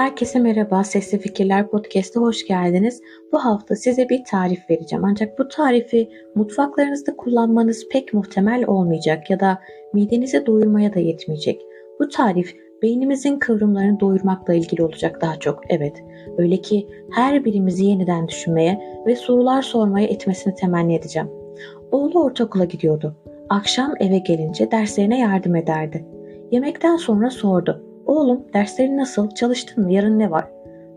Herkese merhaba, Sesli Fikirler Podcast'a hoş geldiniz. Bu hafta size bir tarif vereceğim. Ancak bu tarifi mutfaklarınızda kullanmanız pek muhtemel olmayacak ya da midenizi doyurmaya da yetmeyecek. Bu tarif beynimizin kıvrımlarını doyurmakla ilgili olacak daha çok. Evet, öyle ki her birimizi yeniden düşünmeye ve sorular sormaya etmesini temenni edeceğim. Oğlu ortaokula gidiyordu. Akşam eve gelince derslerine yardım ederdi. Yemekten sonra sordu. Oğlum derslerin nasıl? Çalıştın mı? Yarın ne var?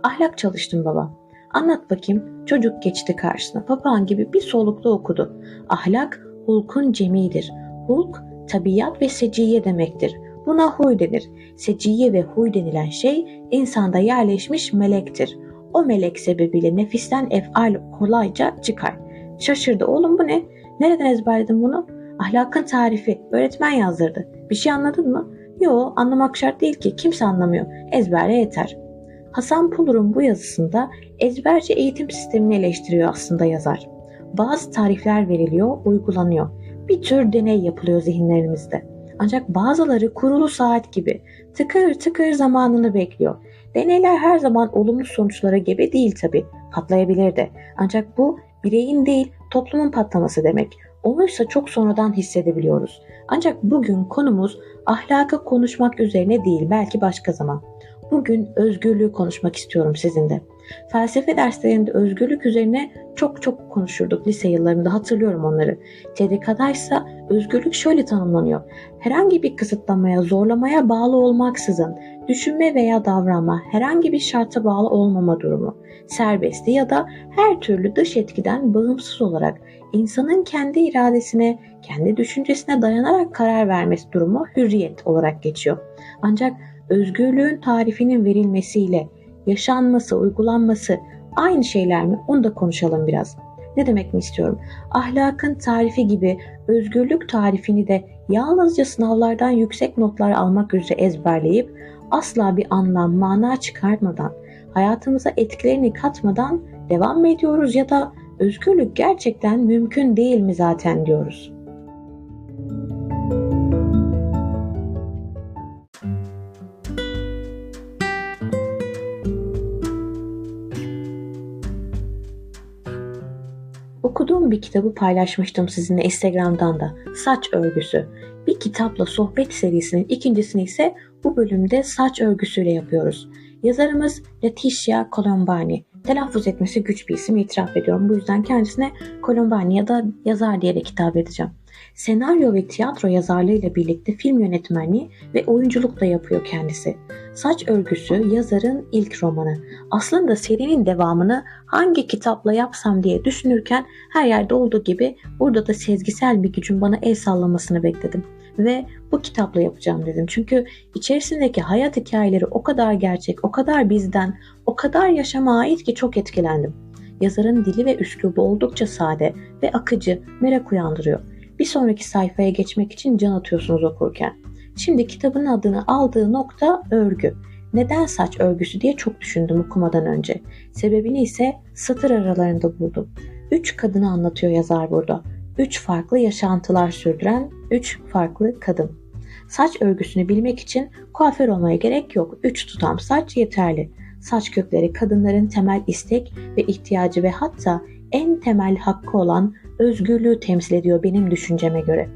Ahlak çalıştım baba. Anlat bakayım. Çocuk geçti karşısına. Papağan gibi bir soluklu okudu. Ahlak hulkun cemidir. Hulk tabiat ve seciye demektir. Buna huy denir. Seciye ve huy denilen şey insanda yerleşmiş melektir. O melek sebebiyle nefisten efal kolayca çıkar. Şaşırdı. Oğlum bu ne? Nereden ezberledin bunu? Ahlakın tarifi. Öğretmen yazdırdı. Bir şey anladın mı? Yo anlamak şart değil ki kimse anlamıyor. Ezberle yeter. Hasan Pulur'un bu yazısında ezberci eğitim sistemini eleştiriyor aslında yazar. Bazı tarifler veriliyor, uygulanıyor. Bir tür deney yapılıyor zihinlerimizde. Ancak bazıları kurulu saat gibi tıkır tıkır zamanını bekliyor. Deneyler her zaman olumlu sonuçlara gebe değil tabi. Patlayabilir de. Ancak bu bireyin değil toplumun patlaması demek. Onuysa çok sonradan hissedebiliyoruz. Ancak bugün konumuz ahlaka konuşmak üzerine değil belki başka zaman. Bugün özgürlüğü konuşmak istiyorum sizinle. Felsefe derslerinde özgürlük üzerine çok çok konuşurduk lise yıllarında hatırlıyorum onları. ise özgürlük şöyle tanımlanıyor. Herhangi bir kısıtlamaya, zorlamaya bağlı olmaksızın düşünme veya davranma, herhangi bir şarta bağlı olmama durumu, serbestli ya da her türlü dış etkiden bağımsız olarak insanın kendi iradesine, kendi düşüncesine dayanarak karar vermesi durumu hürriyet olarak geçiyor. Ancak özgürlüğün tarifinin verilmesiyle yaşanması, uygulanması aynı şeyler mi? Onu da konuşalım biraz. Ne demek mi istiyorum? Ahlakın tarifi gibi özgürlük tarifini de yalnızca sınavlardan yüksek notlar almak üzere ezberleyip asla bir anlam, mana çıkartmadan, hayatımıza etkilerini katmadan devam mı ediyoruz ya da özgürlük gerçekten mümkün değil mi zaten diyoruz. Okuduğum bir kitabı paylaşmıştım sizinle Instagram'dan da. Saç örgüsü. Bir kitapla sohbet serisinin ikincisini ise bu bölümde saç örgüsüyle yapıyoruz. Yazarımız Leticia Colombani. Telaffuz etmesi güç bir isim itiraf ediyorum. Bu yüzden kendisine Colombani ya da yazar diyerek hitap edeceğim. Senaryo ve tiyatro yazarlığıyla birlikte film yönetmenliği ve oyunculuk da yapıyor kendisi. Saç Örgüsü yazarın ilk romanı. Aslında serinin devamını hangi kitapla yapsam diye düşünürken her yerde olduğu gibi burada da sezgisel bir gücün bana el sallamasını bekledim ve bu kitapla yapacağım dedim. Çünkü içerisindeki hayat hikayeleri o kadar gerçek, o kadar bizden, o kadar yaşama ait ki çok etkilendim. Yazarın dili ve üslubu oldukça sade ve akıcı, merak uyandırıyor. Bir sonraki sayfaya geçmek için can atıyorsunuz okurken. Şimdi kitabın adını aldığı nokta örgü. Neden saç örgüsü diye çok düşündüm okumadan önce. Sebebini ise satır aralarında buldum. Üç kadını anlatıyor yazar burada. Üç farklı yaşantılar sürdüren üç farklı kadın. Saç örgüsünü bilmek için kuaför olmaya gerek yok. Üç tutam saç yeterli. Saç kökleri kadınların temel istek ve ihtiyacı ve hatta en temel hakkı olan özgürlüğü temsil ediyor benim düşünceme göre.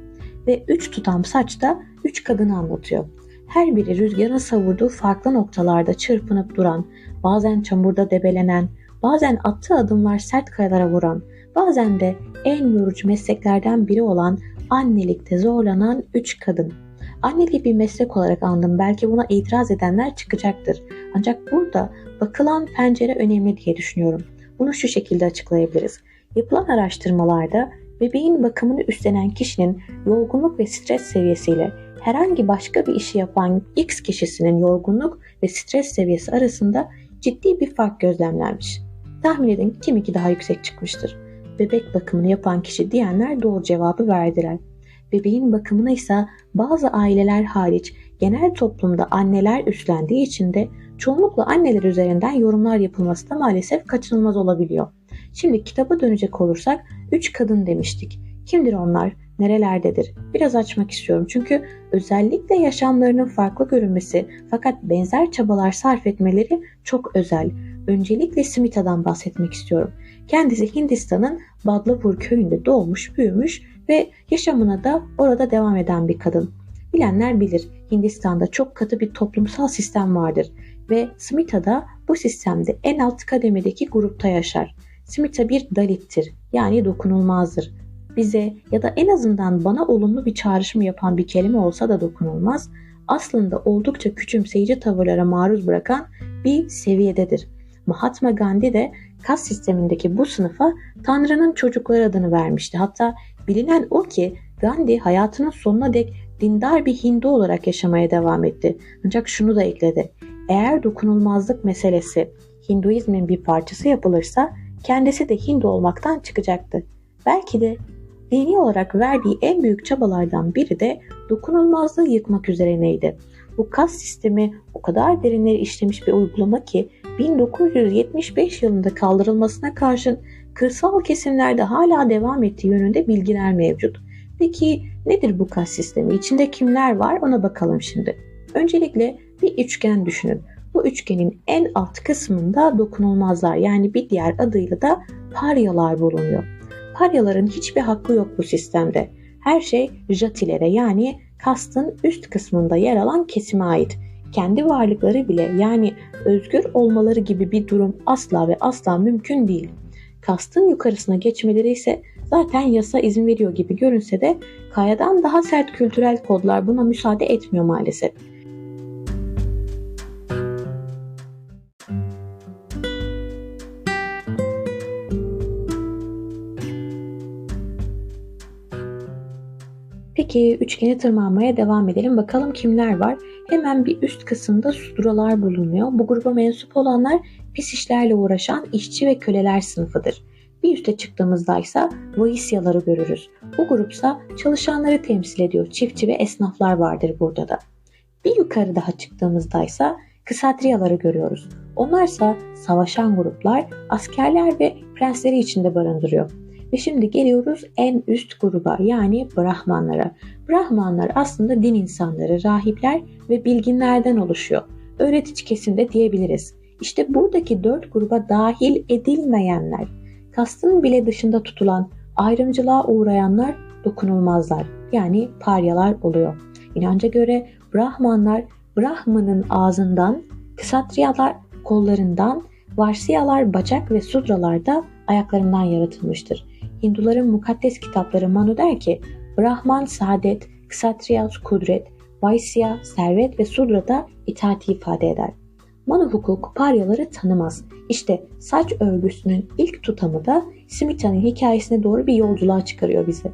Ve üç tutam saç da üç kadını anlatıyor. Her biri rüzgarın savurduğu farklı noktalarda çırpınıp duran, bazen çamurda debelenen, bazen attığı adımlar sert kayalara vuran, bazen de en yorucu mesleklerden biri olan annelikte zorlanan üç kadın. Anneliği bir meslek olarak andım. Belki buna itiraz edenler çıkacaktır. Ancak burada bakılan pencere önemli diye düşünüyorum. Bunu şu şekilde açıklayabiliriz. Yapılan araştırmalarda bebeğin bakımını üstlenen kişinin yorgunluk ve stres seviyesiyle herhangi başka bir işi yapan X kişisinin yorgunluk ve stres seviyesi arasında ciddi bir fark gözlemlenmiş. Tahmin edin kim iki daha yüksek çıkmıştır bebek bakımını yapan kişi diyenler doğru cevabı verdiler. Bebeğin bakımını ise bazı aileler hariç genel toplumda anneler üstlendiği için de çoğunlukla anneler üzerinden yorumlar yapılması da maalesef kaçınılmaz olabiliyor. Şimdi kitaba dönecek olursak üç kadın demiştik. Kimdir onlar? nerelerdedir? Biraz açmak istiyorum çünkü özellikle yaşamlarının farklı görünmesi fakat benzer çabalar sarf etmeleri çok özel. Öncelikle Smitha'dan bahsetmek istiyorum. Kendisi Hindistan'ın Badlapur köyünde doğmuş, büyümüş ve yaşamına da orada devam eden bir kadın. Bilenler bilir Hindistan'da çok katı bir toplumsal sistem vardır ve Smita da bu sistemde en alt kademedeki grupta yaşar. Smita bir Dalit'tir yani dokunulmazdır. Bize ya da en azından bana olumlu bir çağrışım yapan bir kelime olsa da dokunulmaz, aslında oldukça küçümseyici tavırlara maruz bırakan bir seviyededir. Mahatma Gandhi de kas sistemindeki bu sınıfa Tanrı'nın çocukları adını vermişti. Hatta bilinen o ki Gandhi hayatının sonuna dek dindar bir Hindu olarak yaşamaya devam etti. Ancak şunu da ekledi. Eğer dokunulmazlık meselesi Hinduizmin bir parçası yapılırsa kendisi de Hindu olmaktan çıkacaktı. Belki de dini olarak verdiği en büyük çabalardan biri de dokunulmazlığı yıkmak üzerineydi. Bu kas sistemi o kadar derinleri işlemiş bir uygulama ki 1975 yılında kaldırılmasına karşın kırsal kesimlerde hala devam ettiği yönünde bilgiler mevcut. Peki nedir bu kas sistemi? İçinde kimler var? Ona bakalım şimdi. Öncelikle bir üçgen düşünün. Bu üçgenin en alt kısmında dokunulmazlar yani bir diğer adıyla da paryalar bulunuyor. Paryaların hiçbir hakkı yok bu sistemde. Her şey jatilere yani kastın üst kısmında yer alan kesime ait. Kendi varlıkları bile yani özgür olmaları gibi bir durum asla ve asla mümkün değil. Kastın yukarısına geçmeleri ise zaten yasa izin veriyor gibi görünse de kayadan daha sert kültürel kodlar buna müsaade etmiyor maalesef. Peki üçgeni tırmanmaya devam edelim. Bakalım kimler var? Hemen bir üst kısımda sudralar bulunuyor. Bu gruba mensup olanlar pis işlerle uğraşan işçi ve köleler sınıfıdır. Bir üste çıktığımızda ise Vaisyaları görürüz. Bu grupsa çalışanları temsil ediyor. Çiftçi ve esnaflar vardır burada da. Bir yukarı daha çıktığımızda ise Kısatriyaları görüyoruz. Onlarsa savaşan gruplar, askerler ve prensleri içinde barındırıyor. Ve şimdi geliyoruz en üst gruba yani Brahmanlara. Brahmanlar aslında din insanları, rahipler ve bilginlerden oluşuyor. Öğretici kesimde diyebiliriz. İşte buradaki dört gruba dahil edilmeyenler, kastın bile dışında tutulan, ayrımcılığa uğrayanlar dokunulmazlar. Yani paryalar oluyor. İnanca göre Brahmanlar Brahman'ın ağzından, Ksatriyalar kollarından, Varsiyalar bacak ve Sudralar da ayaklarından yaratılmıştır. Hinduların mukaddes kitapları Manu der ki Brahman saadet, Kshatriya kudret, Vaisya servet ve Sudra da itaati ifade eder. Manu hukuku paryaları tanımaz. İşte saç örgüsünün ilk tutamı da Smitha'nın hikayesine doğru bir yolculuğa çıkarıyor bizi.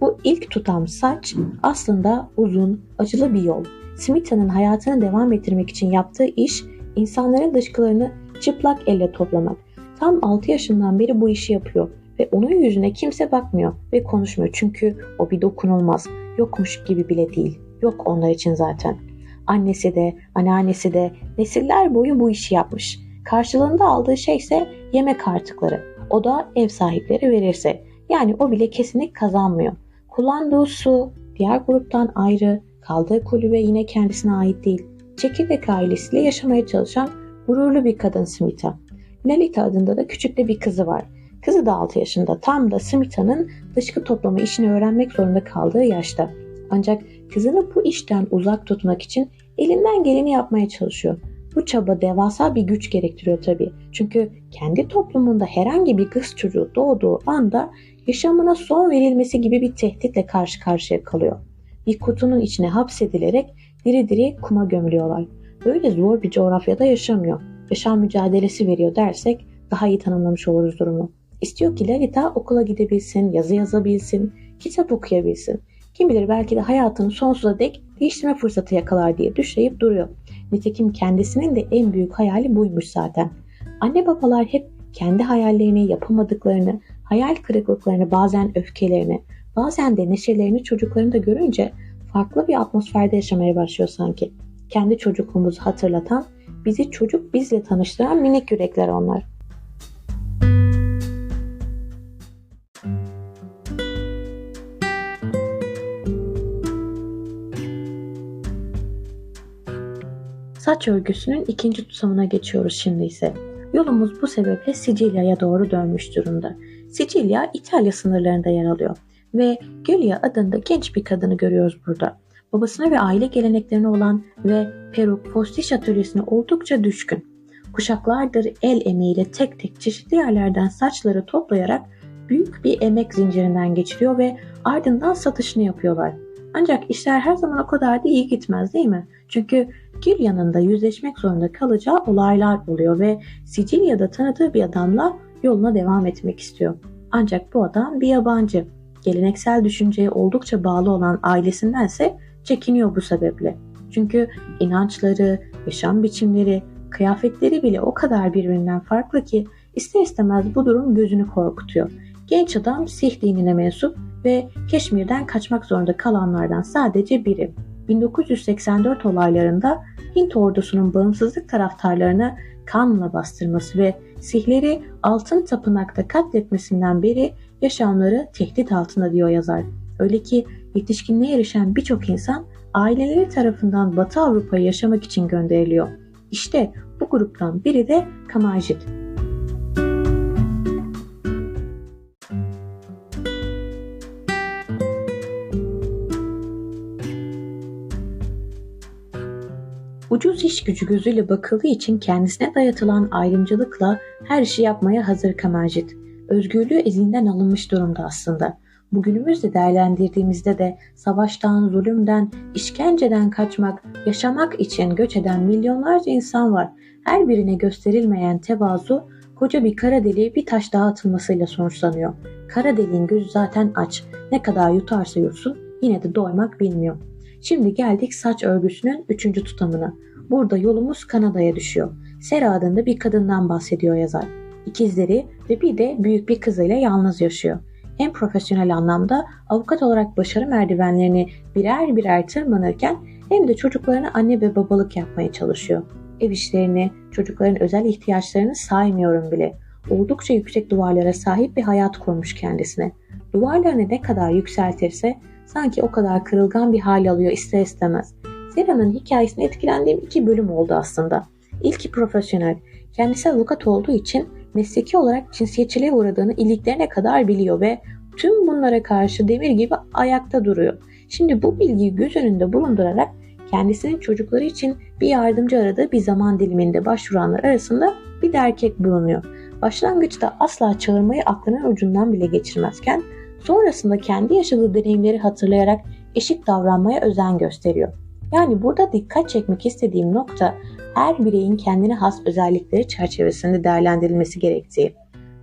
Bu ilk tutam saç aslında uzun, acılı bir yol. Smitha'nın hayatını devam ettirmek için yaptığı iş insanların dışkılarını çıplak elle toplamak. Tam 6 yaşından beri bu işi yapıyor ve onun yüzüne kimse bakmıyor ve konuşmuyor çünkü o bir dokunulmaz, yokmuş gibi bile değil. Yok onlar için zaten. Annesi de, anneannesi de nesiller boyu bu işi yapmış. Karşılığında aldığı şey ise yemek artıkları. O da ev sahipleri verirse. Yani o bile kesinlik kazanmıyor. Kullandığı su diğer gruptan ayrı, kaldığı kulübe yine kendisine ait değil. Çekirdek ailesiyle yaşamaya çalışan gururlu bir kadın Smita. Lalita adında da küçük de bir kızı var. Kızı da 6 yaşında tam da Smitha'nın dışkı toplama işini öğrenmek zorunda kaldığı yaşta. Ancak kızını bu işten uzak tutmak için elinden geleni yapmaya çalışıyor. Bu çaba devasa bir güç gerektiriyor tabii. Çünkü kendi toplumunda herhangi bir kız çocuğu doğduğu anda yaşamına son verilmesi gibi bir tehditle karşı karşıya kalıyor. Bir kutunun içine hapsedilerek diri diri kuma gömülüyorlar. Böyle zor bir coğrafyada yaşamıyor. Yaşam mücadelesi veriyor dersek daha iyi tanımlamış oluruz durumu. İstiyor ki Lalita okula gidebilsin, yazı yazabilsin, kitap okuyabilsin. Kim bilir belki de hayatını sonsuza dek değiştirme fırsatı yakalar diye düşleyip duruyor. Nitekim kendisinin de en büyük hayali buymuş zaten. Anne babalar hep kendi hayallerini, yapamadıklarını, hayal kırıklıklarını, bazen öfkelerini, bazen de neşelerini çocuklarında görünce farklı bir atmosferde yaşamaya başlıyor sanki. Kendi çocukluğumuzu hatırlatan, bizi çocuk bizle tanıştıran minik yürekler onlar. Saç örgüsünün ikinci tutamına geçiyoruz şimdi ise. Yolumuz bu sebeple Sicilya'ya doğru dönmüş durumda. Sicilya İtalya sınırlarında yer alıyor ve Giulia adında genç bir kadını görüyoruz burada. Babasına ve aile geleneklerine olan ve peruk postiş atölyesine oldukça düşkün. Kuşaklardır el emeğiyle tek tek çeşitli yerlerden saçları toplayarak büyük bir emek zincirinden geçiriyor ve ardından satışını yapıyorlar. Ancak işler her zaman o kadar da iyi gitmez değil mi? Çünkü Gil yanında yüzleşmek zorunda kalacağı olaylar oluyor ve Sicilya'da tanıdığı bir adamla yoluna devam etmek istiyor. Ancak bu adam bir yabancı. Geleneksel düşünceye oldukça bağlı olan ailesindense çekiniyor bu sebeple. Çünkü inançları, yaşam biçimleri, kıyafetleri bile o kadar birbirinden farklı ki ister istemez bu durum gözünü korkutuyor. Genç adam Sih dinine mensup ve Keşmir'den kaçmak zorunda kalanlardan sadece biri. 1984 olaylarında Hint ordusunun bağımsızlık taraftarlarını kanla bastırması ve Sihleri altın tapınakta katletmesinden beri yaşamları tehdit altında diyor yazar. Öyle ki yetişkinliğe erişen birçok insan aileleri tarafından Batı Avrupa'ya yaşamak için gönderiliyor. İşte bu gruptan biri de Kamarjit. Ucuz iş gücü gözüyle bakıldığı için kendisine dayatılan ayrımcılıkla her işi yapmaya hazır Kamarjit. Özgürlüğü ezinden alınmış durumda aslında. Bugünümüzde değerlendirdiğimizde de savaştan, zulümden, işkenceden kaçmak, yaşamak için göç eden milyonlarca insan var. Her birine gösterilmeyen tevazu koca bir kara deliğe bir taş daha atılmasıyla sonuçlanıyor. Kara deliğin gözü zaten aç. Ne kadar yutarsa yutsun yine de doymak bilmiyor. Şimdi geldik saç örgüsünün üçüncü tutamına. Burada yolumuz Kanada'ya düşüyor. Sera adında bir kadından bahsediyor yazar. İkizleri ve bir de büyük bir kızıyla yalnız yaşıyor. Hem profesyonel anlamda avukat olarak başarı merdivenlerini birer birer tırmanırken hem de çocuklarına anne ve babalık yapmaya çalışıyor. Ev işlerini, çocukların özel ihtiyaçlarını saymıyorum bile. Oldukça yüksek duvarlara sahip bir hayat kurmuş kendisine. Duvarlarını ne kadar yükseltirse sanki o kadar kırılgan bir hal alıyor ister istemez. Sera'nın hikayesine etkilendiğim iki bölüm oldu aslında. İlki profesyonel. Kendisi avukat olduğu için mesleki olarak cinsiyetçiliğe uğradığını iliklerine kadar biliyor ve tüm bunlara karşı demir gibi ayakta duruyor. Şimdi bu bilgiyi göz önünde bulundurarak kendisinin çocukları için bir yardımcı aradığı bir zaman diliminde başvuranlar arasında bir de erkek bulunuyor. Başlangıçta asla çağırmayı aklının ucundan bile geçirmezken sonrasında kendi yaşadığı deneyimleri hatırlayarak eşit davranmaya özen gösteriyor. Yani burada dikkat çekmek istediğim nokta her bireyin kendine has özellikleri çerçevesinde değerlendirilmesi gerektiği.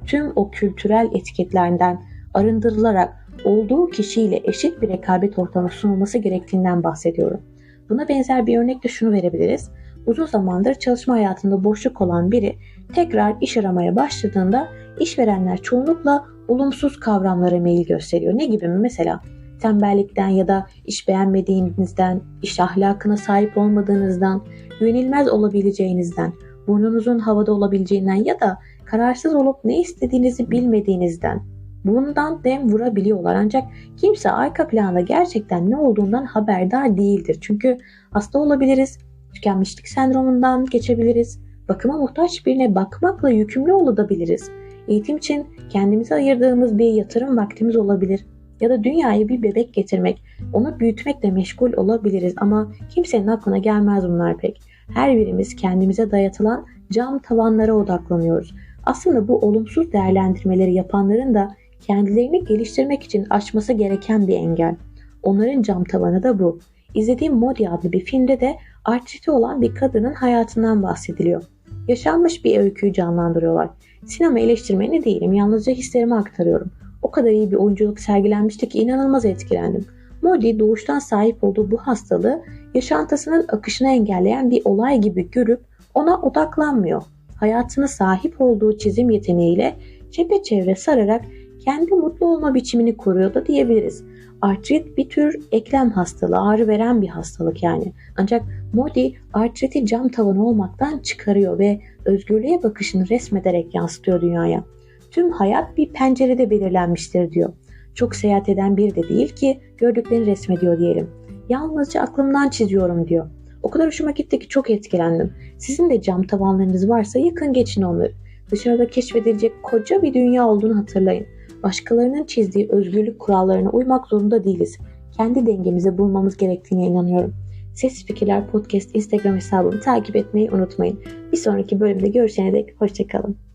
Tüm o kültürel etiketlerinden arındırılarak olduğu kişiyle eşit bir rekabet ortamı sunulması gerektiğinden bahsediyorum. Buna benzer bir örnek de şunu verebiliriz. Uzun zamandır çalışma hayatında boşluk olan biri tekrar iş aramaya başladığında işverenler çoğunlukla olumsuz kavramlara meyil gösteriyor. Ne gibi mi? Mesela tembellikten ya da iş beğenmediğinizden, iş ahlakına sahip olmadığınızdan, güvenilmez olabileceğinizden, burnunuzun havada olabileceğinden ya da kararsız olup ne istediğinizi bilmediğinizden bundan dem vurabiliyorlar. Ancak kimse arka planda gerçekten ne olduğundan haberdar değildir. Çünkü hasta olabiliriz, tükenmişlik sendromundan geçebiliriz, bakıma muhtaç birine bakmakla yükümlü olabiliriz. Eğitim için kendimize ayırdığımız bir yatırım vaktimiz olabilir ya da dünyaya bir bebek getirmek, onu büyütmekle meşgul olabiliriz ama kimsenin aklına gelmez bunlar pek. Her birimiz kendimize dayatılan cam tavanlara odaklanıyoruz. Aslında bu olumsuz değerlendirmeleri yapanların da kendilerini geliştirmek için aşması gereken bir engel. Onların cam tavanı da bu. İzlediğim Modi adlı bir filmde de artriti olan bir kadının hayatından bahsediliyor. Yaşanmış bir öyküyü canlandırıyorlar. Sinema eleştirmeni değilim, yalnızca hislerimi aktarıyorum. O kadar iyi bir oyunculuk sergilenmişti ki inanılmaz etkilendim. Modi doğuştan sahip olduğu bu hastalığı yaşantısının akışını engelleyen bir olay gibi görüp ona odaklanmıyor. Hayatını sahip olduğu çizim yeteneğiyle çepeçevre sararak kendi mutlu olma biçimini koruyor da diyebiliriz. Artrit bir tür eklem hastalığı, ağrı veren bir hastalık yani. Ancak Modi artriti cam tavanı olmaktan çıkarıyor ve özgürlüğe bakışını resmederek yansıtıyor dünyaya. Tüm hayat bir pencerede belirlenmiştir diyor. Çok seyahat eden bir de değil ki gördüklerini resmediyor diyelim. Yalnızca aklımdan çiziyorum diyor. O kadar hoşuma gitti ki çok etkilendim. Sizin de cam tavanlarınız varsa yakın geçin onları. Dışarıda keşfedilecek koca bir dünya olduğunu hatırlayın. Başkalarının çizdiği özgürlük kurallarına uymak zorunda değiliz. Kendi dengemizi bulmamız gerektiğine inanıyorum. Ses Fikirler Podcast Instagram hesabımı takip etmeyi unutmayın. Bir sonraki bölümde görüşene dek hoşçakalın.